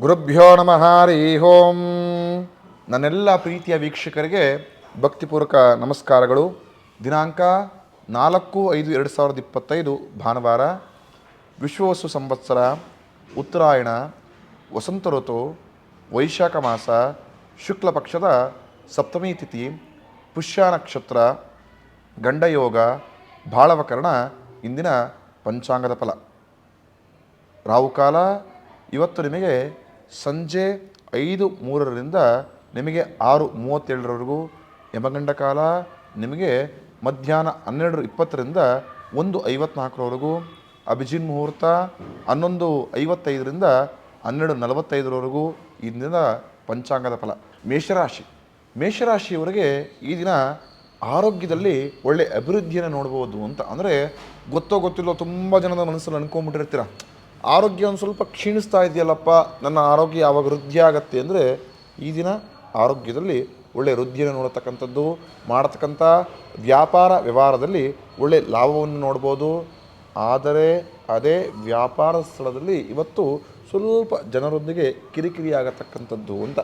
ಗುರುಭ್ಯೋ ನಮಃ, ಹರಿ ಓಂ. ನನ್ನೆಲ್ಲ ಪ್ರೀತಿಯ ವೀಕ್ಷಕರಿಗೆ ಭಕ್ತಿಪೂರ್ವಕ ನಮಸ್ಕಾರಗಳು. ದಿನಾಂಕ ನಾಲ್ಕು ಐದು ಎರಡು ಸಾವಿರದ ಇಪ್ಪತ್ತೈದು, ಭಾನುವಾರ ವಿಶ್ವವಸು ಸಂವತ್ಸರ, ಉತ್ತರಾಯಣ, ವಸಂತ ಋತು, ವೈಶಾಖ ಮಾಸ, ಶುಕ್ಲ ಪಕ್ಷದ ಸಪ್ತಮಿ ತಿಥಿ, ಪುಷ್ಯ ನಕ್ಷತ್ರ, ಗಂಡಯೋಗ ಬಾಳವಕರಣ ಇಂದಿನ ಪಂಚಾಂಗದ ಫಲ. ರಾಹುಕಾಲ, ಇವತ್ತು ನಿಮಗೆ ಸಂಜೆ ಐದು ಮೂರರಿಂದ ನಿಮಗೆ ಆರು ಮೂವತ್ತೇಳರವರೆಗೂ. ಯಮಗಂಡ ಕಾಲ ನಿಮಗೆ ಮಧ್ಯಾಹ್ನ ಹನ್ನೆರಡು ಇಪ್ಪತ್ತರಿಂದ ಒಂದು ಐವತ್ನಾಲ್ಕರವರೆಗೂ. ಅಭಿಜಿನ್ ಮುಹೂರ್ತ ಹನ್ನೊಂದು ಐವತ್ತೈದರಿಂದ ಹನ್ನೆರಡು ನಲವತ್ತೈದರವರೆಗೂ ಈ ದಿನದ ಪಂಚಾಂಗದ ಫಲ. ಮೇಷರಾಶಿ. ಮೇಷರಾಶಿಯವರಿಗೆ ಈ ದಿನ ಆರೋಗ್ಯದಲ್ಲಿ ಒಳ್ಳೆ ಅಭಿವೃದ್ಧಿಯನ್ನು ನೋಡ್ಬೋದು ಅಂತ ಅಂದರೆ ಗೊತ್ತೋ ಗೊತ್ತಿಲ್ಲೋ ತುಂಬ ಜನದ ಮನಸ್ಸಲ್ಲಿ ಅನ್ಕೊಂಬಿಟ್ಟಿರ್ತೀರ ಆರೋಗ್ಯ ಒಂದು ಸ್ವಲ್ಪ ಕ್ಷೀಣಿಸ್ತಾ ಇದೆಯಲ್ಲಪ್ಪ, ನನ್ನ ಆರೋಗ್ಯ ಯಾವಾಗ ವೃದ್ಧಿ ಆಗತ್ತೆ ಅಂದರೆ ಈ ದಿನ ಆರೋಗ್ಯದಲ್ಲಿ ಒಳ್ಳೆಯ ವೃದ್ಧಿಯನ್ನು ನೋಡತಕ್ಕಂಥದ್ದು, ಮಾಡತಕ್ಕಂಥ ವ್ಯಾಪಾರ ವ್ಯವಹಾರದಲ್ಲಿ ಒಳ್ಳೆಯ ಲಾಭವನ್ನು ನೋಡ್ಬೋದು. ಆದರೆ ಅದೇ ವ್ಯಾಪಾರ ಸ್ಥಳದಲ್ಲಿ ಇವತ್ತು ಸ್ವಲ್ಪ ಜನರೊಂದಿಗೆ ಕಿರಿಕಿರಿ ಆಗತಕ್ಕಂಥದ್ದು ಅಂತ.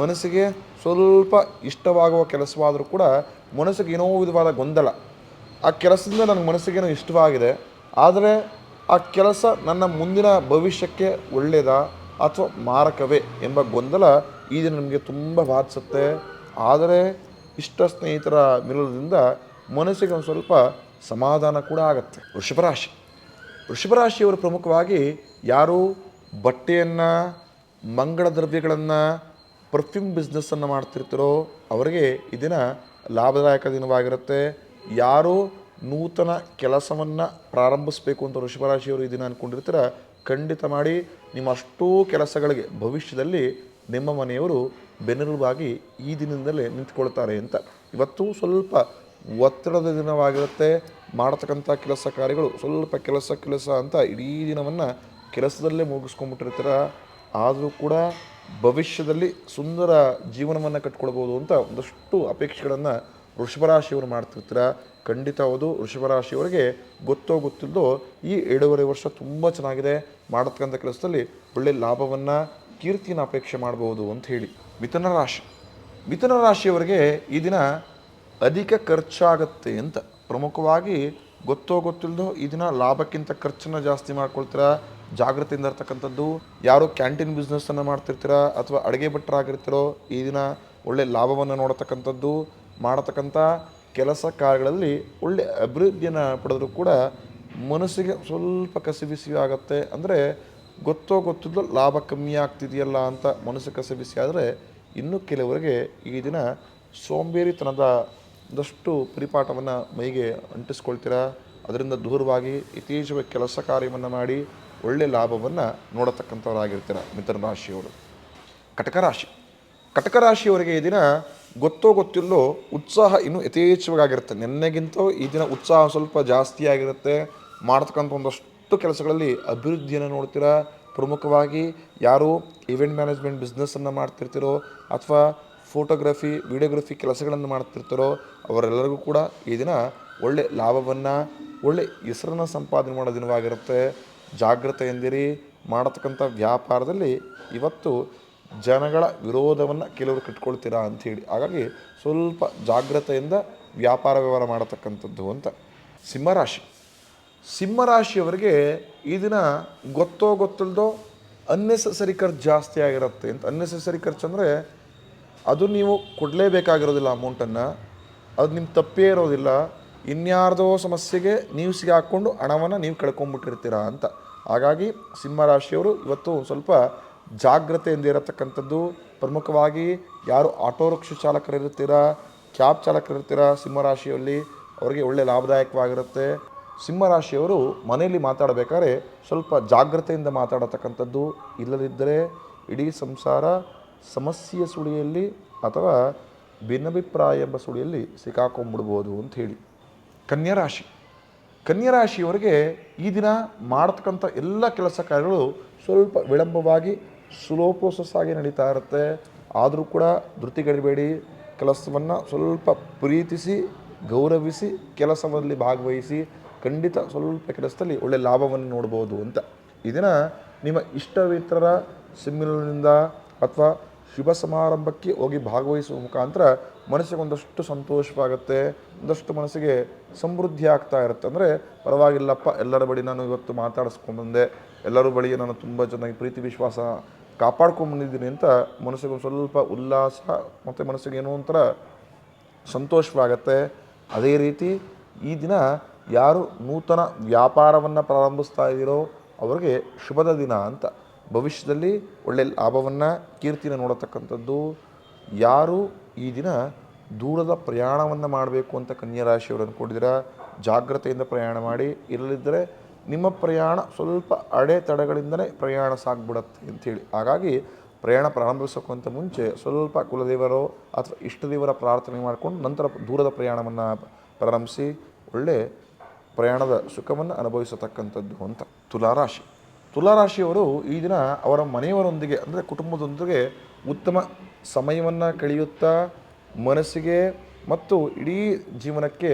ಮನಸ್ಸಿಗೆ ಸ್ವಲ್ಪ ಇಷ್ಟವಾಗುವ ಕೆಲಸವಾದರೂ ಕೂಡ ಮನಸ್ಸಿಗೆ ಏನೋ ವಿಧವಾದ ಗೊಂದಲ. ಆ ಕೆಲಸದಿಂದ ನನಗೆ ಮನಸ್ಸಿಗೇನೋ ಇಷ್ಟವಾಗಿದೆ. ಆದರೆ ಆ ಕೆಲಸ ನನ್ನ ಮುಂದಿನ ಭವಿಷ್ಯಕ್ಕೆ ಒಳ್ಳೆಯದಾ ಅಥವಾ ಮಾರಕವೇ ಎಂಬ ಗೊಂದಲ ಈ ದಿನ ನಿಮಗೆ ತುಂಬ ಬಾಧಿಸುತ್ತೆ. ಆದರೆ ಇಷ್ಟ ಸ್ನೇಹಿತರ ಮಿಲನದಿಂದ ಮನಸ್ಸಿಗೆ ಒಂದು ಸ್ವಲ್ಪ ಸಮಾಧಾನ ಕೂಡ ಆಗುತ್ತೆ. ವೃಷಭರಾಶಿ ವೃಷಭರಾಶಿಯವರು ಪ್ರಮುಖವಾಗಿ ಯಾರು ಬಟ್ಟೆಯನ್ನು, ಮಂಗಳ ದ್ರವ್ಯಗಳನ್ನು ಪರ್ಫ್ಯೂಮ್ ಬಿಸ್ನೆಸ್ಸನ್ನು ಮಾಡ್ತಿರ್ತೀರೋ ಅವರಿಗೆ ಈ ದಿನ ಲಾಭದಾಯಕ ದಿನವಾಗಿರುತ್ತೆ. ಯಾರು ನೂತನ ಕೆಲಸವನ್ನು ಪ್ರಾರಂಭಿಸಬೇಕು ಅಂತ ವೃಷಭರಾಶಿಯವರು ಈ ದಿನ ಅಂದ್ಕೊಂಡಿರ್ತೀರ ಖಂಡಿತ ಮಾಡಿ ನಿಮ್ಮ ಅಷ್ಟೂ ಕೆಲಸಗಳಿಗೆ ಭವಿಷ್ಯದಲ್ಲಿ ನಿಮ್ಮ ಮನೆಯವರು ಬೆನ್ನೆಲುಬಾಗಿ ಈ ದಿನದಲ್ಲೇ ನಿಂತ್ಕೊಳ್ತಾರೆ ಅಂತ. ಇವತ್ತು ಸ್ವಲ್ಪ ಒತ್ತಡದ ದಿನವಾಗಿರುತ್ತೆ. ಮಾಡತಕ್ಕಂಥ ಕೆಲಸ ಕಾರ್ಯಗಳು ಸ್ವಲ್ಪ ಕೆಲಸ ಕೆಲಸ ಅಂತ ಇಡೀ ದಿನವನ್ನು ಕೆಲಸದಲ್ಲೇ ಮುಗಿಸ್ಕೊಂಡ್ಬಿಟ್ಟಿರ್ತೀರ. ಆದರೂ ಕೂಡ ಭವಿಷ್ಯದಲ್ಲಿ ಸುಂದರ ಜೀವನವನ್ನು ಕಟ್ಕೊಳ್ಬೋದು ಅಂತ ಒಂದಷ್ಟು ಅಪೇಕ್ಷೆಗಳನ್ನು ವೃಷಭರಾಶಿಯವರು ಮಾಡ್ತಿರ್ತೀರ ಖಂಡಿತ ಹೌದು. ವೃಷಭರಾಶಿಯವರಿಗೆ ಗೊತ್ತೋ ಗೊತ್ತಿಲ್ಲದೋ ಈ ಎರಡೂವರೆ ವರ್ಷ ತುಂಬ ಚೆನ್ನಾಗಿದೆ. ಮಾಡತಕ್ಕಂಥ ಕೆಲಸದಲ್ಲಿ ಒಳ್ಳೆ ಲಾಭವನ್ನು, ಕೀರ್ತಿಯನ್ನು ಅಪೇಕ್ಷೆ ಮಾಡಬಹುದು ಅಂತ ಹೇಳಿ. ಮಿಥುನ ರಾಶಿ. ಮಿಥುನ ರಾಶಿಯವರಿಗೆ ಈ ದಿನ ಅಧಿಕ ಖರ್ಚಾಗತ್ತೆ ಅಂತ ಪ್ರಮುಖವಾಗಿ ಗೊತ್ತೋ ಗೊತ್ತಿಲ್ಲದೋ ಈ ದಿನ ಲಾಭಕ್ಕಿಂತ ಖರ್ಚನ್ನು ಜಾಸ್ತಿ ಮಾಡ್ಕೊಳ್ತೀರಾ? ಜಾಗೃತಿಯಿಂದ ಇರ್ತಕ್ಕಂಥದ್ದು. ಯಾರು ಕ್ಯಾಂಟೀನ್ ಬಿಸ್ನೆಸ್ಸನ್ನು ಮಾಡ್ತಿರ್ತೀರಾ ಅಥವಾ ಅಡುಗೆ ಭಟ್ರಾಗಿರ್ತೀರೋ ಈ ದಿನ ಒಳ್ಳೆ ಲಾಭವನ್ನು ನೋಡತಕ್ಕಂಥದ್ದು. ಮಾಡತಕ್ಕಂಥ ಕೆಲಸ ಕಾರ್ಯಗಳಲ್ಲಿ ಒಳ್ಳೆ ಅಭಿವೃದ್ಧಿಯನ್ನು ಪಡೆದರೂ ಕೂಡ ಮನಸ್ಸಿಗೆ ಸ್ವಲ್ಪ ಕಸಿಬಿಸಿ ಆಗುತ್ತೆ. ಅಂದರೆ ಗೊತ್ತೋ ಗೊತ್ತಿದ್ದು ಲಾಭ ಕಮ್ಮಿ ಆಗ್ತಿದೆಯಲ್ಲ ಅಂತ ಮನಸ್ಸು ಕಸಿಬಿಸಿ ಆದರೆ ಇನ್ನು ಕೆಲವರಿಗೆ ಈ ದಿನ ಸೋಂಬೇರಿತನದ ಒಂದಷ್ಟು ಪರಿಪಾಠವನ್ನು ಮೈಗೆ ಅಂಟಿಸ್ಕೊಳ್ತೀರಾ? ಅದರಿಂದ ದೂರವಾಗಿ ಇತ್ತೀಚೆಗೆ ಕೆಲಸ ಕಾರ್ಯವನ್ನು ಮಾಡಿ ಒಳ್ಳೆಯ ಲಾಭವನ್ನು ನೋಡತಕ್ಕಂಥವರಾಗಿರ್ತೀರ ಮಿಥುನ ರಾಶಿಯವರು. ಕಟಕ ರಾಶಿ. ಕಟಕ ರಾಶಿಯವರಿಗೆ ಈ ದಿನ ಗೊತ್ತೋ ಗೊತ್ತಿಲ್ಲೋ ಉತ್ಸಾಹ ಇನ್ನೂ ಯಥೇಚ್ಛವಾಗಿರುತ್ತೆ ನಿನ್ನೆಗಿಂತ ಈ ದಿನ ಉತ್ಸಾಹ ಸ್ವಲ್ಪ ಜಾಸ್ತಿ ಆಗಿರುತ್ತೆ. ಮಾಡ್ತಕ್ಕಂಥ ಒಂದಷ್ಟು ಕೆಲಸಗಳಲ್ಲಿ ಅಭಿವೃದ್ಧಿಯನ್ನು ನೋಡ್ತೀರಾ? ಪ್ರಮುಖವಾಗಿ ಯಾರು ಇವೆಂಟ್ ಮ್ಯಾನೇಜ್ಮೆಂಟ್ ಬಿಸ್ನೆಸ್ಸನ್ನು ಮಾಡ್ತಿರ್ತೀರೋ ಅಥವಾ ಫೋಟೋಗ್ರಫಿ ವಿಡಿಯೋಗ್ರಫಿ ಕೆಲಸಗಳನ್ನು ಮಾಡ್ತಿರ್ತಾರೋ ಅವರೆಲ್ಲರಿಗೂ ಕೂಡ ಈ ದಿನ ಒಳ್ಳೆ ಲಾಭವನ್ನು, ಒಳ್ಳೆ ಹೆಸರನ್ನು ಸಂಪಾದನೆ ಮಾಡೋ ದಿನವಾಗಿರುತ್ತೆ. ಜಾಗ್ರತೆ ಎಂದಿರಿ, ಮಾಡತಕ್ಕಂಥ ವ್ಯಾಪಾರದಲ್ಲಿ ಇವತ್ತು ಜನಗಳ ವಿರೋಧವನ್ನು ಕೆಲವರು ಕಟ್ಕೊಳ್ತೀರಾ ಅಂಥೇಳಿ ಹಾಗಾಗಿ ಸ್ವಲ್ಪ ಜಾಗ್ರತೆಯಿಂದ ವ್ಯಾಪಾರ ವ್ಯವಹಾರ ಮಾಡತಕ್ಕಂಥದ್ದು ಅಂತ. ಸಿಂಹರಾಶಿ. ಸಿಂಹರಾಶಿಯವರಿಗೆ ಈ ದಿನ ಗೊತ್ತೋ ಗೊತ್ತಿಲ್ಲದೋ ಅನ್ನೆಸೆಸರಿ ಖರ್ಚು ಜಾಸ್ತಿ ಆಗಿರುತ್ತೆ ಅಂತ. ಅನ್ನೆಸೆಸರಿ ಖರ್ಚು ಅಂದರೆ ಅದು ನೀವು ಕೊಡಲೇಬೇಕಾಗಿರೋದಿಲ್ಲ ಅಮೌಂಟನ್ನು ಅದು ನಿಮ್ಮ ತಪ್ಪೇ ಇರೋದಿಲ್ಲ. ಇನ್ಯಾರ್ದೋ ಸಮಸ್ಯೆಗೆ ನೀವು ಸಿಗಾಕೊಂಡು ಹಣವನ್ನು ನೀವು ಕಳ್ಕೊಂಬಿಟ್ಟಿರ್ತೀರಾ ಅಂತ. ಹಾಗಾಗಿ ಸಿಂಹರಾಶಿಯವರು ಇವತ್ತು ಸ್ವಲ್ಪ ಜಾಗ್ರತೆಯಿಂದ ಇರತಕ್ಕಂಥದ್ದು. ಪ್ರಮುಖವಾಗಿ ಯಾರು ಆಟೋ ರಿಕ್ಷಾ ಚಾಲಕರಿರ್ತೀರಾ ಕ್ಯಾಬ್ ಚಾಲಕರಿರ್ತೀರಾ ಸಿಂಹರಾಶಿಯಲ್ಲಿ ಅವರಿಗೆ ಒಳ್ಳೆಯ ಲಾಭದಾಯಕವಾಗಿರುತ್ತೆ. ಸಿಂಹರಾಶಿಯವರು ಮನೆಯಲ್ಲಿ ಮಾತಾಡಬೇಕಾದ್ರೆ ಸ್ವಲ್ಪ ಜಾಗ್ರತೆಯಿಂದ ಮಾತಾಡತಕ್ಕಂಥದ್ದು ಇಲ್ಲದಿದ್ದರೆ ಇಡೀ ಸಂಸಾರ ಸಮಸ್ಯೆಯ ಸುಳಿಯಲ್ಲಿ ಅಥವಾ ಭಿನ್ನಭಿಪ್ರಾಯ ಎಂಬ ಸುಳಿಯಲ್ಲಿ ಸಿಕ್ಕಾಕೊಂಡ್ಬಿಡ್ಬೋದು ಅಂತ ಹೇಳಿ. ಕನ್ಯಾ ರಾಶಿ. ಕನ್ಯಾ ರಾಶಿಯವರಿಗೆ ಈ ದಿನ ಮಾಡತಕ್ಕಂಥ ಎಲ್ಲ ಕೆಲಸ ಕಾರ್ಯಗಳು ಸ್ವಲ್ಪ ವಿಳಂಬವಾಗಿ ಸ್ಲೋ ಪ್ರೋಸೆಸ್ ನಡೀತಾ ಇರುತ್ತೆ. ಆದರೂ ಕೂಡ ಧೃತಿಗೆಡಬೇಡಿ ಕೆಲಸವನ್ನು ಸ್ವಲ್ಪ ಪ್ರೀತಿಸಿ, ಗೌರವಿಸಿ, ಕೆಲಸದಲ್ಲಿ ಭಾಗವಹಿಸಿ, ಖಂಡಿತ ಸ್ವಲ್ಪ ಕೆಲಸದಲ್ಲಿ ಒಳ್ಳೆಯ ಲಾಭವನ್ನು ನೋಡ್ಬೋದು ಅಂತ. ಇದನ್ನು ನಿಮ್ಮ ಇಷ್ಟವಿತರ ಸೆಮಿನಾರ್ನಿಂದ ಅಥವಾ ಶುಭ ಸಮಾರಂಭಕ್ಕೆ ಹೋಗಿ ಭಾಗವಹಿಸುವ ಮುಖಾಂತರ ಮನಸ್ಸಿಗೆ ಒಂದಷ್ಟು ಸಂತೋಷವಾಗುತ್ತೆ, ಒಂದಷ್ಟು ಮನಸ್ಸಿಗೆ ಸಮೃದ್ಧಿ ಆಗ್ತಾ ಇರುತ್ತೆ. ಅಂದರೆ ಪರವಾಗಿಲ್ಲಪ್ಪ, ಎಲ್ಲರ ಬಳಿ ನಾನು ಇವತ್ತು ಮಾತಾಡಿಸ್ಕೊಂಡು ಬಂದೆ. ಎಲ್ಲರ ಬಳಿ ನಾನು ತುಂಬ ಚೆನ್ನಾಗಿ ಪ್ರೀತಿ, ವಿಶ್ವಾಸ ಕಾಪಾಡ್ಕೊಂಡು ಬಂದಿದ್ದೀನಿ ಅಂತ ಮನಸ್ಸಿಗೆ ಒಂದು ಸ್ವಲ್ಪ ಉಲ್ಲಾಸ ಮತ್ತು ಮನಸ್ಸಿಗೆ ಏನೋ ಒಂಥರ ಸಂತೋಷವಾಗತ್ತೆ. ಅದೇ ರೀತಿ ಈ ದಿನ ಯಾರು ನೂತನ ವ್ಯಾಪಾರವನ್ನು ಪ್ರಾರಂಭಿಸ್ತಾ ಇದ್ದೀರೋ ಅವರಿಗೆ ಶುಭದ ದಿನ ಅಂತ ಭವಿಷ್ಯದಲ್ಲಿ ಒಳ್ಳೆ ಲಾಭವನ್ನು ಕೀರ್ತಿನ ನೋಡತಕ್ಕಂಥದ್ದು ಯಾರು ಈ ದಿನ ದೂರದ ಪ್ರಯಾಣವನ್ನು ಮಾಡಬೇಕು ಅಂತ ಕನ್ಯಾ ರಾಶಿಯವರು ಅಂದ್ಕೊಂಡಿದ್ದೀರಾ ಜಾಗ್ರತೆಯಿಂದ ಪ್ರಯಾಣ ಮಾಡಿ, ಇರಲಿದ್ದರೆ ನಿಮ್ಮ ಪ್ರಯಾಣ ಸ್ವಲ್ಪ ಅಡೆತಡೆಗಳಿಂದಲೇ ಪ್ರಯಾಣ ಸಾಗ್ಬಿಡತ್ತೆ ಅಂಥೇಳಿ. ಹಾಗಾಗಿ ಪ್ರಯಾಣ ಪ್ರಾರಂಭಿಸೋಕ್ಕಿಂತ ಮುಂಚೆ ಸ್ವಲ್ಪ ಕುಲದೇವರೋ ಅಥವಾ ಇಷ್ಟದೇವರ ಪ್ರಾರ್ಥನೆ ಮಾಡಿಕೊಂಡು ನಂತರ ದೂರದ ಪ್ರಯಾಣವನ್ನು ಪ್ರಾರಂಭಿಸಿ ಒಳ್ಳೆ ಪ್ರಯಾಣದ ಸುಖವನ್ನು ಅನುಭವಿಸತಕ್ಕಂಥದ್ದು ಅಂತ. ತುಲಾರಾಶಿ. ತುಲಾರಾಶಿಯವರು ಈ ದಿನ ಅವರ ಮನೆಯವರೊಂದಿಗೆ, ಅಂದರೆ ಕುಟುಂಬದೊಂದಿಗೆ ಉತ್ತಮ ಸಮಯವನ್ನು ಕಳೆಯುತ್ತಾ, ಮನಸ್ಸಿಗೆ ಮತ್ತು ಇಡೀ ಜೀವನಕ್ಕೆ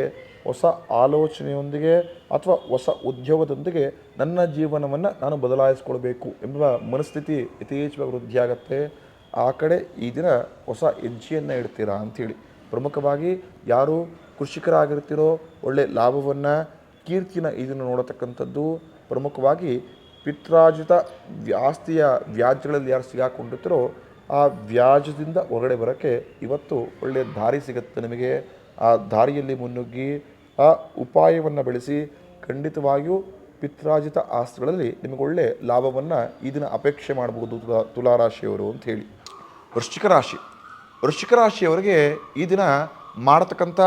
ಹೊಸ ಆಲೋಚನೆಯೊಂದಿಗೆ ಅಥವಾ ಹೊಸ ಉದ್ಯೋಗದೊಂದಿಗೆ ನನ್ನ ಜೀವನವನ್ನು ನಾನು ಬದಲಾಯಿಸ್ಕೊಳ್ಬೇಕು ಎಂಬ ಮನಸ್ಥಿತಿ ಯಥೇಚ್ಛವಾಗಿ ವೃದ್ಧಿಯಾಗತ್ತೆ ಆ ಕಡೆ ಈ ದಿನ ಹೊಸ ಹೆಜ್ಜೆಯನ್ನು ಇಡ್ತೀರಾ ಅಂಥೇಳಿ. ಪ್ರಮುಖವಾಗಿ ಯಾರು ಕೃಷಿಕರಾಗಿರ್ತೀರೋ ಒಳ್ಳೆ ಲಾಭವನ್ನು ಕೀರ್ತಿನ ಇದನ್ನು ನೋಡತಕ್ಕಂಥದ್ದು. ಪ್ರಮುಖವಾಗಿ ಪಿತ್ರಾರ್ಜಿತ ಆಸ್ತಿಯ ವ್ಯಾಜ್ಯಗಳಲ್ಲಿ ಯಾರು ಸಿಗಾಕೊಂಡಿರ್ತಾರೋ ಆ ವ್ಯಾಜದಿಂದ ಹೊರಗಡೆ ಬರೋಕ್ಕೆ ಇವತ್ತು ಒಳ್ಳೆಯ ದಾರಿ ಸಿಗುತ್ತೆ ನಿಮಗೆ. ಆ ದಾರಿಯಲ್ಲಿ ಮುನ್ನುಗ್ಗಿ, ಆ ಉಪಾಯವನ್ನು ಬೆಳೆಸಿ ಖಂಡಿತವಾಗಿಯೂ ಪಿತ್ರಾಜಿತ ಆಸ್ತಿಗಳಲ್ಲಿ ನಿಮಗೆ ಒಳ್ಳೆ ಲಾಭವನ್ನು ಈ ದಿನ ಅಪೇಕ್ಷೆ ಮಾಡ್ಬೋದು ತುಲಾ, ತುಲಾರಾಶಿಯವರು ಅಂತ ಹೇಳಿ. ವೃಶ್ಚಿಕ ರಾಶಿ. ವೃಶ್ಚಿಕ ರಾಶಿಯವರಿಗೆ ಈ ದಿನ ಮಾಡತಕ್ಕಂಥ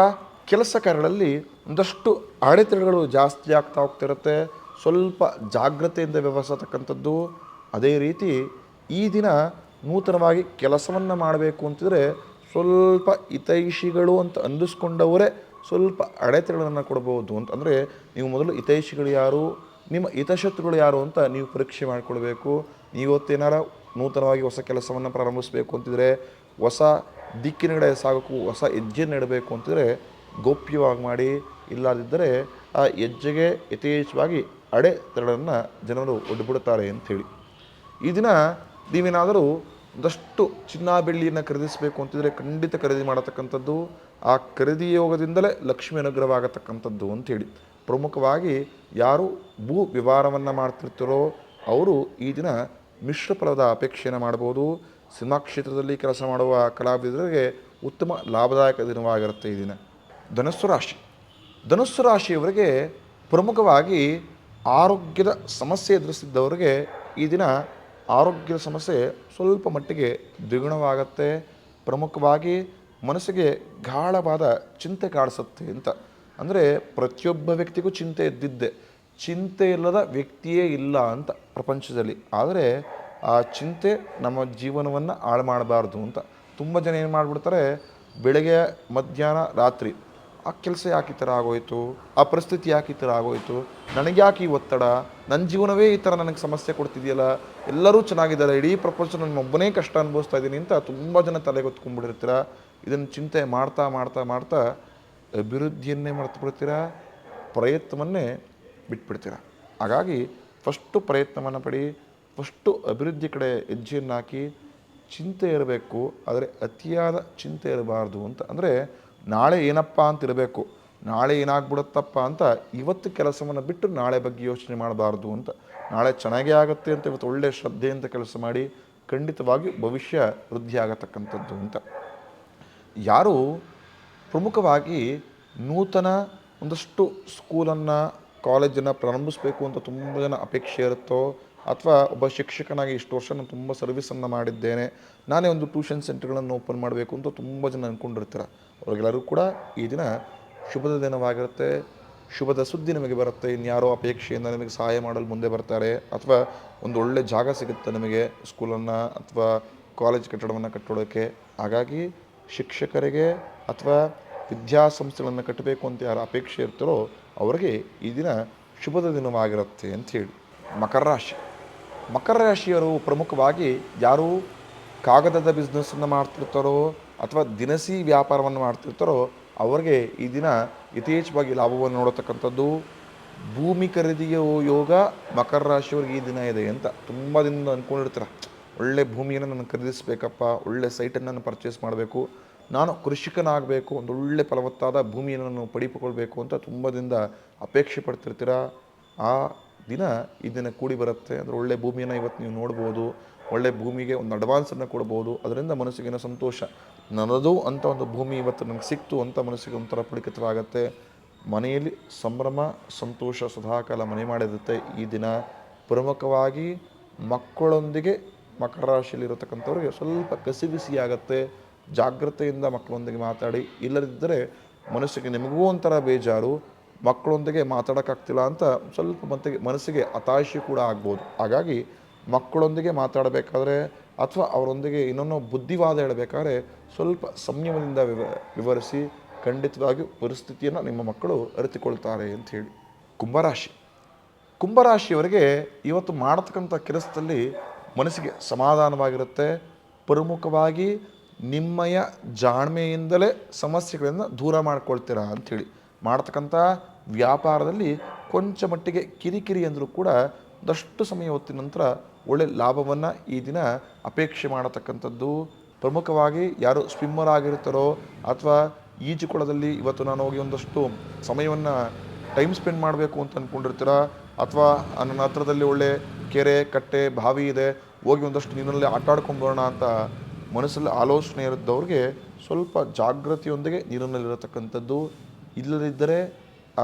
ಕೆಲಸ ಕಾರ್ಯಗಳಲ್ಲಿ ಒಂದಷ್ಟು ಅಡೆತಡೆಗಳು ಜಾಸ್ತಿ ಆಗ್ತಾ ಹೋಗ್ತಿರುತ್ತೆ. ಸ್ವಲ್ಪ ಜಾಗ್ರತೆಯಿಂದ ವ್ಯವಹರಿಸತಕ್ಕಂಥದ್ದು ಅದೇ ರೀತಿ ಈ ದಿನ ನೂತನವಾಗಿ ಕೆಲಸವನ್ನು ಮಾಡಬೇಕು ಅಂತಿದ್ರೆ ಸ್ವಲ್ಪ ಹಿತೈಷಿಗಳು ಅಂತ ಅಂದಿಸ್ಕೊಂಡವರೇ ಸ್ವಲ್ಪ ಅಡೆತಡೆಗಳನ್ನು ಕೊಡ್ಬೋದು ಅಂತ. ಅಂದರೆ ನೀವು ಮೊದಲು ಹಿತೈಷಿಗಳು ಯಾರು? ನಿಮ್ಮ ಹಿತಶತ್ರುಗಳು ಯಾರು ಅಂತ ನೀವು ಪರೀಕ್ಷೆ ಮಾಡಿಕೊಳ್ಬೇಕು ನೀವತ್ತೇನಾರ ನೂತನವಾಗಿ ಹೊಸ ಕೆಲಸವನ್ನು ಪ್ರಾರಂಭಿಸಬೇಕು ಅಂತಿದ್ರೆ, ಹೊಸ ದಿಕ್ಕಿನಡೆ ಸಾಗಕ್ಕೂ ಹೊಸ ಹೆಜ್ಜೆಯನ್ನು ಇಡಬೇಕು ಅಂತಿದ್ರೆ, ಗೋಪ್ಯವಾಗಿ ಮಾಡಿ, ಇಲ್ಲದಿದ್ದರೆ ಆ ಹೆಜ್ಜೆಗೆ ಯಥೇಚ್ಛವಾಗಿ ಅಡೆತಡೆಗಳನ್ನು ಜನರು ಒಡ್ಡಿಬಿಡುತ್ತಾರೆ ಅಂಥೇಳಿ. ಈ ದಿನ ನೀವೇನಾದರೂ ಒಂದಷ್ಟು ಚಿನ್ನ ಬೆಳ್ಳಿಯನ್ನು ಖರೀದಿಸಬೇಕು ಅಂತಿದ್ರೆ ಖಂಡಿತ ಖರೀದಿ ಮಾಡತಕ್ಕಂಥದ್ದು, ಆ ಖರೀದಿ ಯೋಗದಿಂದಲೇ ಲಕ್ಷ್ಮಿ ಅನುಗ್ರಹವಾಗತಕ್ಕಂಥದ್ದು ಅಂಥೇಳಿ. ಪ್ರಮುಖವಾಗಿ ಯಾರು ಭೂ ವ್ಯವಹಾರವನ್ನು ಮಾಡ್ತಿರ್ತಾರೋ ಅವರು ಈ ದಿನ ಮಿಶ್ರ ಫಲದ ಅಪೇಕ್ಷೆಯನ್ನು ಮಾಡ್ಬೋದು. ಸಿನಿಮಾ ಕ್ಷೇತ್ರದಲ್ಲಿ ಕೆಲಸ ಮಾಡುವ ಕಲಾವಿದರಿಗೆ ಉತ್ತಮ ಲಾಭದಾಯಕ ದಿನವಾಗಿರುತ್ತೆ ಈ ದಿನ. ಧನಸ್ಸು ರಾಶಿ. ಧನಸ್ಸು ರಾಶಿಯವರಿಗೆ ಪ್ರಮುಖವಾಗಿ ಆರೋಗ್ಯದ ಸಮಸ್ಯೆ ಎದುರಿಸಿದ್ದವರಿಗೆ ಈ ದಿನ ಆರೋಗ್ಯದ ಸಮಸ್ಯೆ ಸ್ವಲ್ಪ ಮಟ್ಟಿಗೆ ದ್ವಿಗುಣವಾಗತ್ತೆ. ಪ್ರಮುಖವಾಗಿ ಮನಸ್ಸಿಗೆ ಗಾಢವಾದ ಚಿಂತೆ ಕಾಡಿಸುತ್ತೆ ಅಂತ. ಅಂದರೆ ಪ್ರತಿಯೊಬ್ಬ ವ್ಯಕ್ತಿಗೂ ಚಿಂತೆ ಇದ್ದಿದ್ದೆ. ಚಿಂತೆ ಇಲ್ಲದ ವ್ಯಕ್ತಿಯೇ ಇಲ್ಲ ಅಂತ ಪ್ರಪಂಚದಲ್ಲಿ. ಆದರೆ ಆ ಚಿಂತೆ ನಮ್ಮ ಜೀವನವನ್ನು ಹಾಳು ಮಾಡಬಾರ್ದು ಅಂತ. ತುಂಬ ಜನ ಏನು ಮಾಡಿಬಿಡ್ತಾರೆ, ಬೆಳಗ್ಗೆ, ಮಧ್ಯಾಹ್ನ, ರಾತ್ರಿ ಆ ಕೆಲಸ ಯಾಕೆ ಈ ಥರ ಆಗೋಯ್ತು? ಆ ಪರಿಸ್ಥಿತಿ ಯಾಕೆ ಈ ಥರ ಆಗೋಯ್ತು? ನನಗೆ ಯಾಕೆ ಈ ಒತ್ತಡ? ನನ್ನ ಜೀವನವೇ ಈ ಥರ ನನಗೆ ಸಮಸ್ಯೆ ಕೊಡ್ತಿದೆಯಲ್ಲ? ಎಲ್ಲರೂ ಚೆನ್ನಾಗಿದ್ದಾರೆ. ಇಡೀ ಪ್ರಪಂಚ ನನ್ನ ಒಬ್ಬನೇ ಕಷ್ಟ ಅನುಭವಿಸ್ತಾ ಇದ್ದೀನಿ ಅಂತ ತುಂಬ ಜನ ತಲೆಗೊತ್ಕೊಂಡ್ಬಿಟ್ಟಿರ್ತೀರ ಇದನ್ನು ಚಿಂತೆ ಮಾಡ್ತಾ ಮಾಡ್ತಾ ಮಾಡ್ತಾ ಅಭಿವೃದ್ಧಿಯನ್ನೇ ಮರೆತು ಬಿಡ್ತೀರಾ ಪ್ರಯತ್ನವನ್ನೇ ಬಿಟ್ಬಿಡ್ತೀರ? ಹಾಗಾಗಿ ಫಸ್ಟು ಪ್ರಯತ್ನವನ್ನು ಪಡಿ. ಫಸ್ಟು ಅಭಿವೃದ್ಧಿ ಕಡೆ ಹೆಜ್ಜೆಯನ್ನು ಹಾಕಿ ಚಿಂತೆ ಇರಬೇಕು, ಆದರೆ ಅತಿಯಾದ ಚಿಂತೆ ಇರಬಾರ್ದು ಅಂತ. ಅಂದರೆ ನಾಳೆ ಏನಪ್ಪ ಅಂತ ಇರಬೇಕು. ನಾಳೆ ಏನಾಗ್ಬಿಡುತ್ತಪ್ಪ ಅಂತ ಇವತ್ತು ಕೆಲಸವನ್ನು ಬಿಟ್ಟು ನಾಳೆ ಬಗ್ಗೆ ಯೋಚನೆ ಮಾಡಬಾರ್ದು ಅಂತ. ನಾಳೆ ಚೆನ್ನಾಗೇ ಆಗುತ್ತೆ ಅಂತ ಇವತ್ತು ಒಳ್ಳೆಯ ಶ್ರದ್ಧೆಯಿಂದ ಕೆಲಸ ಮಾಡಿ ಖಂಡಿತವಾಗಿ ಭವಿಷ್ಯ ವೃದ್ಧಿ ಆಗತಕ್ಕಂಥದ್ದು ಅಂತ. ಯಾರು ಪ್ರಮುಖವಾಗಿ ನೂತನ ಒಂದಷ್ಟು ಸ್ಕೂಲನ್ನು ಕಾಲೇಜನ್ನು ಪ್ರಾರಂಭಿಸಬೇಕು ಅಂತ ತುಂಬ ಜನ ಅಪೇಕ್ಷೆ ಇರುತ್ತೋ ಅಥವಾ ಒಬ್ಬ ಶಿಕ್ಷಕನಾಗಿ ಇಷ್ಟು ವರ್ಷ ನಾನು ತುಂಬ ಸರ್ವಿಸನ್ನು ಮಾಡಿದ್ದೇನೆ, ನಾನೇ ಒಂದು ಟ್ಯೂಷನ್ ಸೆಂಟರ್ಗಳನ್ನು ಓಪನ್ ಮಾಡಬೇಕು ಅಂತ ತುಂಬ ಜನ ಅಂದ್ಕೊಂಡಿರ್ತಾರೆ ಅವ್ರಿಗೆಲ್ಲರೂ ಕೂಡ ಈ ದಿನ ಶುಭದ ದಿನವಾಗಿರುತ್ತೆ. ಶುಭದ ಸುದ್ದಿ ನಿಮಗೆ ಬರುತ್ತೆ. ಇನ್ಯಾರೋ ಅಪೇಕ್ಷೆಯಿಂದ ನಿಮಗೆ ಸಹಾಯ ಮಾಡಲು ಮುಂದೆ ಬರ್ತಾರೆ. ಅಥವಾ ಒಂದು ಒಳ್ಳೆ ಜಾಗ ಸಿಗುತ್ತೆ ನಿಮಗೆ ಸ್ಕೂಲನ್ನು ಅಥವಾ ಕಾಲೇಜ್ ಕಟ್ಟಡವನ್ನು ಕಟ್ಟೋಡೋಕ್ಕೆ ಹಾಗಾಗಿ ಶಿಕ್ಷಕರಿಗೆ ಅಥವಾ ವಿದ್ಯಾಸಂಸ್ಥೆಗಳನ್ನು ಕಟ್ಟಬೇಕು ಅಂತ ಯಾರು ಅಪೇಕ್ಷೆ ಇರ್ತಾರೋ ಅವರಿಗೆ ಈ ದಿನ ಶುಭದ ದಿನವಾಗಿರುತ್ತೆ ಅಂಥೇಳಿ ಮಕರ ರಾಶಿ. ಮಕರ ರಾಶಿಯವರು ಪ್ರಮುಖವಾಗಿ ಯಾರು ಕಾಗದದ ಬಿಸ್ನೆಸ್ಸನ್ನು ಮಾಡ್ತಿರ್ತಾರೋ ಅಥವಾ ದಿನಸಿ ವ್ಯಾಪಾರವನ್ನು ಮಾಡ್ತಿರ್ತಾರೋ ಅವರಿಗೆ ಈ ದಿನ ಯಥೇಚ್ಛವಾಗಿ ಲಾಭವನ್ನು ನೋಡತಕ್ಕಂಥದ್ದು. ಭೂಮಿ ಖರೀದಿಯ ಯೋಗ, ಮಕರ ರಾಶಿಯವ್ರಿಗೆ ಈ ದಿನ ಇದೆ ಅಂತ ತುಂಬ ದಿನದಿಂದ ಅಂದ್ಕೊಂಡಿರ್ತಾರೆ. ಒಳ್ಳೆ ಭೂಮಿಯನ್ನು ನಾನು ಖರೀದಿಸಬೇಕಪ್ಪ, ಒಳ್ಳೆ ಸೈಟನ್ನು ನಾನು ಪರ್ಚೇಸ್ ಮಾಡಬೇಕು, ನಾನು ಕೃಷಿಕನಾಗಬೇಕು, ಒಂದು ಒಳ್ಳೆ ಫಲವತ್ತಾದ ಭೂಮಿಯನ್ನು ನಾನು ಪಡಿಪುಕೊಳ್ಬೇಕು ಅಂತ ತುಂಬ ದಿನದ ಅಪೇಕ್ಷೆ ಪಡ್ತಿರ್ತೀರ. ಆ ದಿನ ಈ ದಿನ ಕೂಡಿ ಬರುತ್ತೆ. ಅಂದರೆ ಒಳ್ಳೆ ಭೂಮಿಯನ್ನು ಇವತ್ತು ನೀವು ನೋಡ್ಬೋದು. ಒಳ್ಳೆ ಭೂಮಿಗೆ ಒಂದು ಅಡ್ವಾನ್ಸನ್ನು ಕೊಡ್ಬೋದು. ಅದರಿಂದ ಮನಸ್ಸಿಗೆ ಸಂತೋಷ. ನನ್ನದು ಅಂತ ಒಂದು ಭೂಮಿ ಇವತ್ತು ನನಗೆ ಸಿಕ್ತು ಅಂತ ಮನಸ್ಸಿಗೆ ಒಂಥರ ಪುಳಿಕಿತವಾಗತ್ತೆ ಮನೆಯಲ್ಲಿ ಸಂಭ್ರಮ, ಸಂತೋಷ ಸದಾಕಾಲ ಮನೆ ಮಾಡಿರುತ್ತೆ ಈ ದಿನ. ಪ್ರಮುಖವಾಗಿ ಮಕ್ಕಳೊಂದಿಗೆ ಮಕರ ರಾಶಿಯಲ್ಲಿರತಕ್ಕಂಥವ್ರಿಗೆ ಸ್ವಲ್ಪ ಕಸಿವಿಸಿ ಆಗುತ್ತೆ. ಜಾಗ್ರತೆಯಿಂದ ಮಕ್ಕಳೊಂದಿಗೆ ಮಾತಾಡಿ. ಇಲ್ಲದಿದ್ದರೆ ಮನಸ್ಸಿಗೆ ನಿಮಗೂ ಒಂಥರ ಬೇಜಾರು. ಮಕ್ಕಳೊಂದಿಗೆ ಮಾತಾಡೋಕ್ಕಾಗ್ತಿಲ್ಲ ಅಂತ ಸ್ವಲ್ಪ ಮತ್ತಿಗೆ ಮನಸ್ಸಿಗೆ ಹತಾಶೆ ಕೂಡ ಆಗ್ಬೋದು. ಹಾಗಾಗಿ ಮಕ್ಕಳೊಂದಿಗೆ ಮಾತಾಡಬೇಕಾದ್ರೆ ಅಥವಾ ಅವರೊಂದಿಗೆ ಇನ್ನೊಂದು ಬುದ್ಧಿವಾದ ಹೇಳಬೇಕಾದ್ರೆ ಸ್ವಲ್ಪ ಸಂಯಮದಿಂದ ವಿವ, ವಿವರಿಸಿ ಖಂಡಿತವಾಗಿಯೂ ಪರಿಸ್ಥಿತಿಯನ್ನು ನಿಮ್ಮ ಮಕ್ಕಳು ಅರಿತುಕೊಳ್ತಾರೆ ಅಂತ ಹೇಳಿ. ಕುಂಭರಾಶಿ. ಕುಂಭರಾಶಿಯವರಿಗೆ ಇವತ್ತು ಮಾಡತಕ್ಕಂಥ ಕೆಲಸದಲ್ಲಿ ಮನಸ್ಸಿಗೆ ಸಮಾಧಾನವಾಗಿರುತ್ತೆ. ಪ್ರಮುಖವಾಗಿ ನಿಮ್ಮಯ ಜಾಣ್ಮೆಯಿಂದಲೇ ಸಮಸ್ಯೆಗಳನ್ನು ದೂರ ಮಾಡ್ಕೊಳ್ತೀರಾ ಅಂಥೇಳಿ ಮಾಡ್ತಕ್ಕಂಥ ವ್ಯಾಪಾರದಲ್ಲಿ ಕೊಂಚ ಮಟ್ಟಿಗೆ ಕಿರಿಕಿರಿ ಅಂದರೂ ಕೂಡ ಒಂದಷ್ಟು ಸಮಯ ಹೊತ್ತಿನ ನಂತರ ಒಳ್ಳೆ ಲಾಭವನ್ನು ಈ ದಿನ ಅಪೇಕ್ಷೆ ಮಾಡತಕ್ಕಂಥದ್ದು. ಪ್ರಮುಖವಾಗಿ ಯಾರು ಸ್ವಿಮ್ಮರ್ ಆಗಿರ್ತಾರೋ ಅಥವಾ ಈಜುಕೊಳದಲ್ಲಿ ಇವತ್ತು ನಾನು ಹೋಗಿ ಒಂದಷ್ಟು ಸಮಯವನ್ನು ಟೈಮ್ ಸ್ಪೆಂಡ್ ಮಾಡಬೇಕು ಅಂತ ಅಂದ್ಕೊಂಡಿರ್ತೀರ ಅಥವಾ ನನ್ನ ಹತ್ರದಲ್ಲಿ ಒಳ್ಳೆ ಕೆರೆ, ಕಟ್ಟೆ, ಬಾವಿ ಇದೆ, ಹೋಗಿ ಒಂದಷ್ಟು ನೀರಿನಲ್ಲಿ ಆಟ ಆಡ್ಕೊಂಬರೋಣ ಅಂತ ಮನಸ್ಸಲ್ಲಿ ಆಲೋಚನೆ ಇದ್ದವ್ರಿಗೆ ಸ್ವಲ್ಪ ಜಾಗೃತಿಯೊಂದಿಗೆ ನೀರಿನಲ್ಲಿರತಕ್ಕಂಥದ್ದು ಇಲ್ಲದಿದ್ದರೆ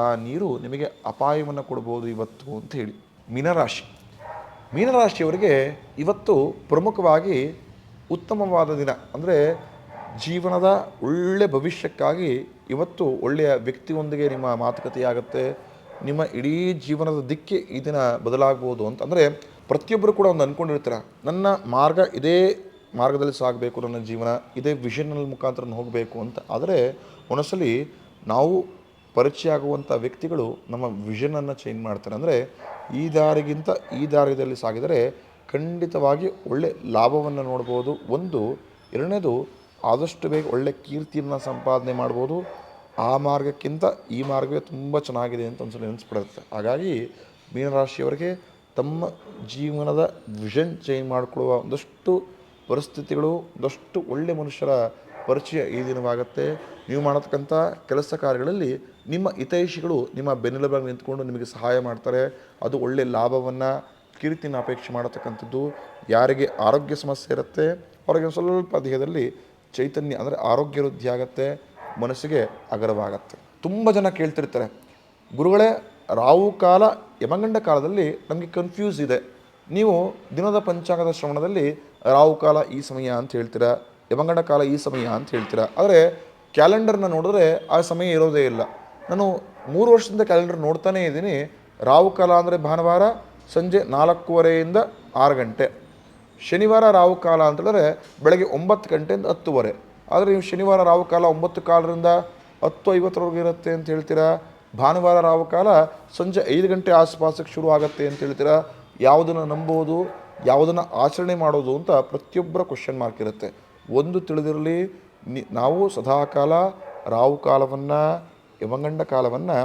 ಆ ನೀರು ನಿಮಗೆ ಅಪಾಯವನ್ನು ಕೊಡ್ಬೋದು ಇವತ್ತು ಅಂತ ಹೇಳಿ. ಮೀನರಾಶಿ. ಮೀನರಾಶಿಯವರಿಗೆ ಇವತ್ತು ಪ್ರಮುಖವಾಗಿ ಉತ್ತಮವಾದ ದಿನ. ಅಂದರೆ ಜೀವನದ ಒಳ್ಳೆ ಭವಿಷ್ಯಕ್ಕಾಗಿ ಇವತ್ತು ಒಳ್ಳೆಯ ವ್ಯಕ್ತಿಯೊಂದಿಗೆ ನಿಮ್ಮ ಮಾತುಕತೆಯಾಗುತ್ತೆ. ನಿಮ್ಮ ಇಡೀ ಜೀವನದ ದಿಕ್ಕಿ ಈ ದಿನ ಬದಲಾಗ್ಬೋದು ಅಂತ. ಅಂದರೆ ಪ್ರತಿಯೊಬ್ಬರು ಕೂಡ ಒಂದು ಅಂದ್ಕೊಂಡಿರ್ತಾರೆ ನನ್ನ ಮಾರ್ಗ ಇದೇ ಮಾರ್ಗದಲ್ಲಿ ಸಾಗಬೇಕು ನನ್ನ ಜೀವನ, ಇದೇ ವಿಷನ್ನಲ್ಲಿ ಮುಖಾಂತರ ಹೋಗಬೇಕು ಅಂತ. ಆದರೆ ಒಂದೊಂದ್ಸಲಿ ನಾವು ಪರಿಚಯ ಆಗುವಂಥ ವ್ಯಕ್ತಿಗಳು ನಮ್ಮ ವಿಷನನ್ನು ಚೇಂಜ್ ಮಾಡ್ತಾರೆ. ಅಂದರೆ ಈ ದಾರಿಗಿಂತ ಈ ದಾರಿಯಲ್ಲಿ ಸಾಗಿದರೆ ಖಂಡಿತವಾಗಿ ಒಳ್ಳೆ ಲಾಭವನ್ನು ನೋಡ್ಬೋದು. ಒಂದು, ಎರಡನೇದು ಆದಷ್ಟು ಬೇಗ ಒಳ್ಳೆ ಕೀರ್ತಿಯನ್ನು ಸಂಪಾದನೆ ಮಾಡ್ಬೋದು. ಆ ಮಾರ್ಗಕ್ಕಿಂತ ಈ ಮಾರ್ಗವೇ ತುಂಬ ಚೆನ್ನಾಗಿದೆ ಅಂತ ಒಂದ್ಸಲ ನೆನೆಸ್ಬಿಡುತ್ತೆ ಹಾಗಾಗಿ ಮೀನರಾಶಿಯವರಿಗೆ ತಮ್ಮ ಜೀವನದ ವಿಷನ್ ಚೇಂಜ್ ಮಾಡಿಕೊಳ್ಳುವ ಒಂದಷ್ಟು ಪರಿಸ್ಥಿತಿಗಳು, ಒಂದಷ್ಟು ಒಳ್ಳೆ ಮನುಷ್ಯರ ಪರಿಚಯ ಈ ದಿನವಾಗುತ್ತೆ. ನೀವು ಮಾಡತಕ್ಕಂಥ ಕೆಲಸ ಕಾರ್ಯಗಳಲ್ಲಿ ನಿಮ್ಮ ಹಿತೈಷಿಗಳು ನಿಮ್ಮ ಬೆನ್ನೆಲುಬಾಗಿ ನಿಂತ್ಕೊಂಡು ನಿಮಗೆ ಸಹಾಯ ಮಾಡ್ತಾರೆ. ಅದು ಒಳ್ಳೆಯ ಲಾಭವನ್ನು ಕೀರ್ತಿನ ಅಪೇಕ್ಷೆ ಮಾಡತಕ್ಕಂಥದ್ದು. ಯಾರಿಗೆ ಆರೋಗ್ಯ ಸಮಸ್ಯೆ ಇರುತ್ತೆ, ಅವರಿಗೆ ಸ್ವಲ್ಪ ದೇಹದಲ್ಲಿ ಚೈತನ್ಯ ಅಂದರೆ ಆರೋಗ್ಯ ವೃದ್ಧಿ ಆಗುತ್ತೆ, ಮನಸ್ಸಿಗೆ ಅಗರವಾಗತ್ತೆ. ತುಂಬ ಜನ ಕೇಳ್ತಿರ್ತಾರೆ, ಗುರುಗಳೇ ರಾವು ಕಾಲ ಯಮಗಂಡ ಕಾಲದಲ್ಲಿ ನಮಗೆ ಕನ್ಫ್ಯೂಸ್ ಇದೆ. ನೀವು ದಿನದ ಪಂಚಾಂಗದ ಶ್ರವಣದಲ್ಲಿ ರಾವು ಕಾಲ ಈ ಸಮಯ ಅಂತ ಹೇಳ್ತೀರಾ? ಯಮಗಂಡ ಕಾಲ ಈ ಸಮಯ ಅಂತ ಹೇಳ್ತೀರಾ? ಆದರೆ ಕ್ಯಾಲೆಂಡರ್ನ ನೋಡಿದ್ರೆ ಆ ಸಮಯ ಇರೋದೇ ಇಲ್ಲ. ನಾನು ಮೂರು ವರ್ಷದಿಂದ ಕ್ಯಾಲೆಂಡರ್ ನೋಡ್ತಾನೇ ಇದ್ದೀನಿ. ರಾವು ಕಾಲ ಅಂದರೆ ಭಾನುವಾರ, ಸಂಜೆ ನಾಲ್ಕೂವರೆಯಿಂದ ಆರು ಗಂಟೆ. ಶನಿವಾರ ರಾವು ಕಾಲ ಅಂತೇಳಿದ್ರೆ ಬೆಳಗ್ಗೆ ಒಂಬತ್ತು ಗಂಟೆಯಿಂದ ಹತ್ತುವರೆ. ಆದರೆ ನೀವು ಶನಿವಾರ ರಾವು ಕಾಲ ಒಂಬತ್ತು ಕಾಲರಿಂದ ಹತ್ತು ಐವತ್ತರವರೆಗೆ ಇರುತ್ತೆ ಅಂತ ಹೇಳ್ತೀರಾ? ಭಾನುವಾರ ರಾವು ಕಾಲ ಸಂಜೆ ಐದು ಗಂಟೆ ಆಸುಪಾಸಕ್ಕೆ ಶುರು ಆಗುತ್ತೆ ಅಂತ ಹೇಳ್ತೀರಾ? ಯಾವುದನ್ನು ನಂಬೋದು, ಯಾವುದನ್ನು ಆಚರಣೆ ಮಾಡೋದು ಅಂತ ಪ್ರತಿಯೊಬ್ಬರ ಕ್ವಶನ್ ಮಾರ್ಕ್ ಇರುತ್ತೆ. ಒಂದು ತಿಳಿದಿರಲಿ ನಾವು ಸದಾಕಾಲ ರಾವು ಕಾಲವನ್ನು, ಯಮಗಂಡ ಕಾಲವನ್ನು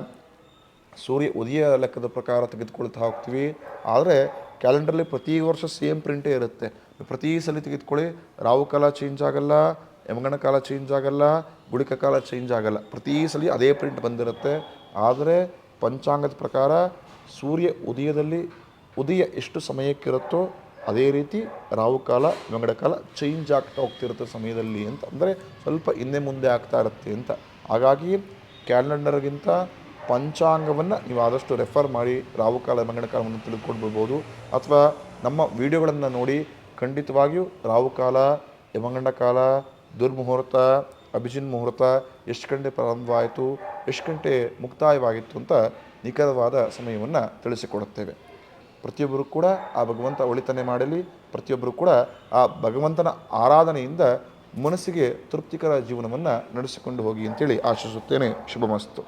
ಸೂರ್ಯ ಉದಯ ಲೆಕ್ಕದ ಪ್ರಕಾರ ತೆಗೆದುಕೊಳ್ತಾ ಹೋಗ್ತೀವಿ. ಆದರೆ ಕ್ಯಾಲೆಂಡರ್ಲಿ ಪ್ರತಿ ವರ್ಷ ಸೇಮ್ ಪ್ರಿಂಟೇ ಇರುತ್ತೆ. ಪ್ರತಿ ಸಲ ತೆಗೆದುಕೊಳ್ಳಿ ರಾವು ಕಾಲ ಚೇಂಜ್ ಆಗಲ್ಲ ಯಮಗಣ ಕಾಲ ಚೇಂಜ್ ಆಗಲ್ಲ, ಗುಡಿಕ ಕಾಲ ಚೇಂಜ್ ಆಗಲ್ಲ. ಪ್ರತಿ ಸಲ ಅದೇ ಪ್ರಿಂಟ್ ಬಂದಿರುತ್ತೆ. ಆದರೆ ಪಂಚಾಂಗದ ಪ್ರಕಾರ ಸೂರ್ಯ ಉದಯದಲ್ಲಿ, ಉದಯ ಎಷ್ಟು ಸಮಯಕ್ಕಿರುತ್ತೋ ಅದೇ ರೀತಿ ರಾವು ಕಾಲ ಕಾಲ ಚೇಂಜ್ ಆಗ್ತಾ ಹೋಗ್ತಿರುತ್ತೆ ಸಮಯದಲ್ಲಿ ಅಂತ ಅಂದರೆ ಸ್ವಲ್ಪ ಹಿಂದೆ ಮುಂದೆ ಆಗ್ತಾ ಇರುತ್ತೆ ಅಂತ. ಹಾಗಾಗಿ ಕ್ಯಾಲೆಂಡರ್ಗಿಂತ ಪಂಚಾಂಗವನ್ನು ನೀವು ಆದಷ್ಟು ರೆಫರ್ ಮಾಡಿ ರಾಹುಕಾಲ ಮಂಗಡ ಕಾಲವನ್ನು ತಿಳಿದುಕೊಂಡು ಅಥವಾ ನಮ್ಮ ವಿಡಿಯೋಗಳನ್ನು ನೋಡಿ ಖಂಡಿತವಾಗಿಯೂ ರಾಹುಕಾಲ ಯಮಗಂಡ ಕಾಲ, ದುರ್ಮುಹೂರ್ತ, ಅಭಿಜಿನ್ ಮುಹೂರ್ತ ಎಷ್ಟು ಗಂಟೆ ಪ್ರಾರಂಭವಾಯಿತು, ಎಷ್ಟು ಗಂಟೆ ಮುಕ್ತಾಯವಾಗಿತ್ತು ಅಂತ ನಿಖರವಾದ ಸಮಯವನ್ನು ತಿಳಿಸಿಕೊಡುತ್ತೇವೆ. ಪ್ರತಿಯೊಬ್ಬರು ಕೂಡ ಆ ಭಗವಂತ ಒಳಿತನೆ ಮಾಡಲಿ, ಪ್ರತಿಯೊಬ್ಬರು ಕೂಡ ಆ ಭಗವಂತನ ಆರಾಧನೆಯಿಂದ ಮನಸ್ಸಿಗೆ ತೃಪ್ತಿಕರ ಜೀವನವನ್ನು ನಡೆಸಿಕೊಂಡು ಹೋಗಿ ಅಂತೇಳಿ ಆಶಿಸುತ್ತೇನೆ. ಶುಭಮಸ್ತು.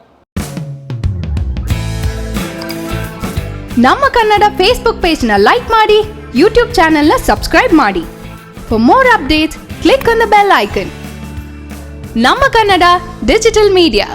ನಮ್ಮ ಕನ್ನಡ ಫೇಸ್ಬುಕ್ ಪೇಜ್ನ ಲೈಕ್ ಮಾಡಿ ಯೂಟ್ಯೂಬ್ ಚಾನೆಲ್ನ ಸಬ್ಸ್ಕ್ರೈಬ್ ಮಾಡಿ. For more update click on the bell icon ನಮ್ಮ ಕನ್ನಡ ಡಿಜಿಟಲ್ ಮೀಡಿಯಾ